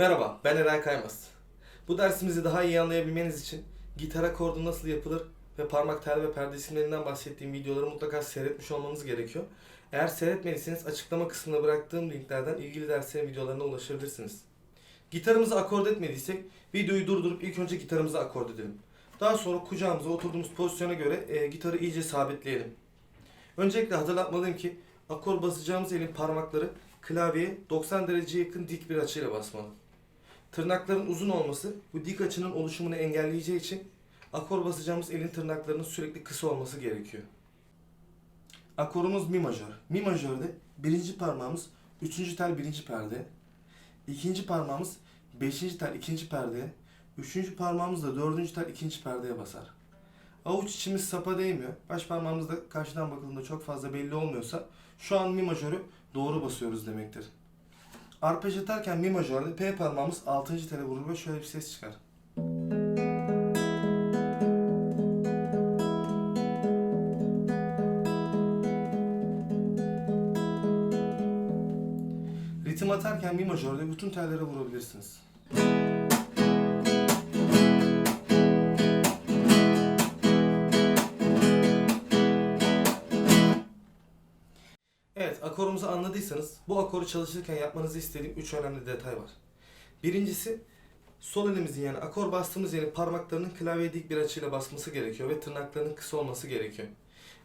Merhaba, ben Eray Kaymaz. Bu dersimizi daha iyi anlayabilmeniz için gitar akordu nasıl yapılır ve parmak tel ve perde isimlerinden bahsettiğim videoları mutlaka seyretmiş olmanız gerekiyor. Eğer seyretmediyseniz açıklama kısmına bıraktığım linklerden ilgili derslerin videolarına ulaşabilirsiniz. Gitarımızı akord etmediysek videoyu durdurup ilk önce gitarımızı akord edelim. Daha sonra kucağımıza oturduğumuz pozisyona göre e, gitarı iyice sabitleyelim. Öncelikle hatırlatmalıyım ki akor basacağımız elin parmakları klavyeye 90 dereceye yakın dik bir açıyla basmalı. Tırnakların uzun olması bu dik açının oluşumunu engelleyeceği için akor basacağımız elin tırnaklarının sürekli kısa olması gerekiyor. Akorumuz mi majör. Mi majörde birinci parmağımız üçüncü tel birinci perde, ikinci parmağımız beşinci tel ikinci perdeye, üçüncü parmağımız da dördüncü tel ikinci perdeye basar. Avuç içimiz sapa değmiyor. Baş parmağımız da karşıdan bakıldığında çok fazla belli olmuyorsa şu an mi majörü doğru basıyoruz demektir. Arpej atarken mi majörde P parmağımız 6. tele vurur ve şöyle bir ses çıkar. Ritim atarken mi majörde bütün tellere vurabilirsiniz. Evet, akorumuzu anladıysanız bu akoru çalışırken yapmanızı istediğim 3 önemli detay var. Birincisi, sol elimizin yani akor bastığımız yerin parmaklarının klavyeye dik bir açıyla basması gerekiyor ve tırnaklarının kısa olması gerekiyor.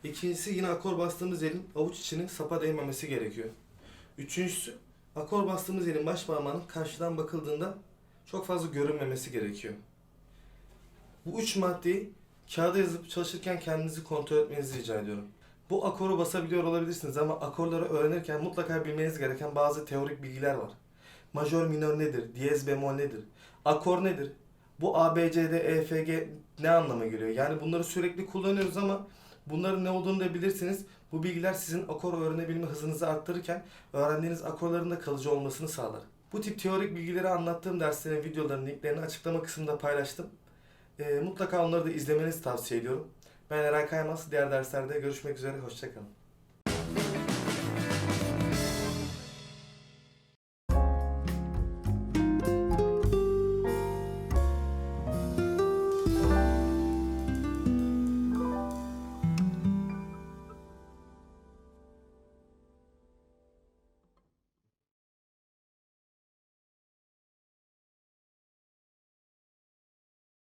İkincisi yine akor bastığımız yerin avuç içinin sapa değmemesi gerekiyor. Üçüncüsü, akor bastığımız yerin baş parmağının karşıdan bakıldığında çok fazla görünmemesi gerekiyor. Bu üç maddeyi kağıda yazıp çalışırken kendinizi kontrol etmenizi rica ediyorum. Bu akoru basabiliyor olabilirsiniz ama akorları öğrenirken mutlaka bilmeniz gereken bazı teorik bilgiler var. Majör minör nedir? Diyez bemol nedir? Akor nedir? Bu A, B, C, D, E, F, G ne anlama geliyor? Yani bunları sürekli kullanıyoruz ama bunların ne olduğunu da bilirsiniz. Bu bilgiler sizin akor öğrenebilme hızınızı arttırırken öğrendiğiniz akorların da kalıcı olmasını sağlar. Bu tip teorik bilgileri anlattığım derslerin videolarının linklerini açıklama kısmında paylaştım. Ee, mutlaka onları da izlemenizi tavsiye ediyorum. Ben Eray Kaymaz. Diğer derslerde görüşmek üzere. Hoşçakalın.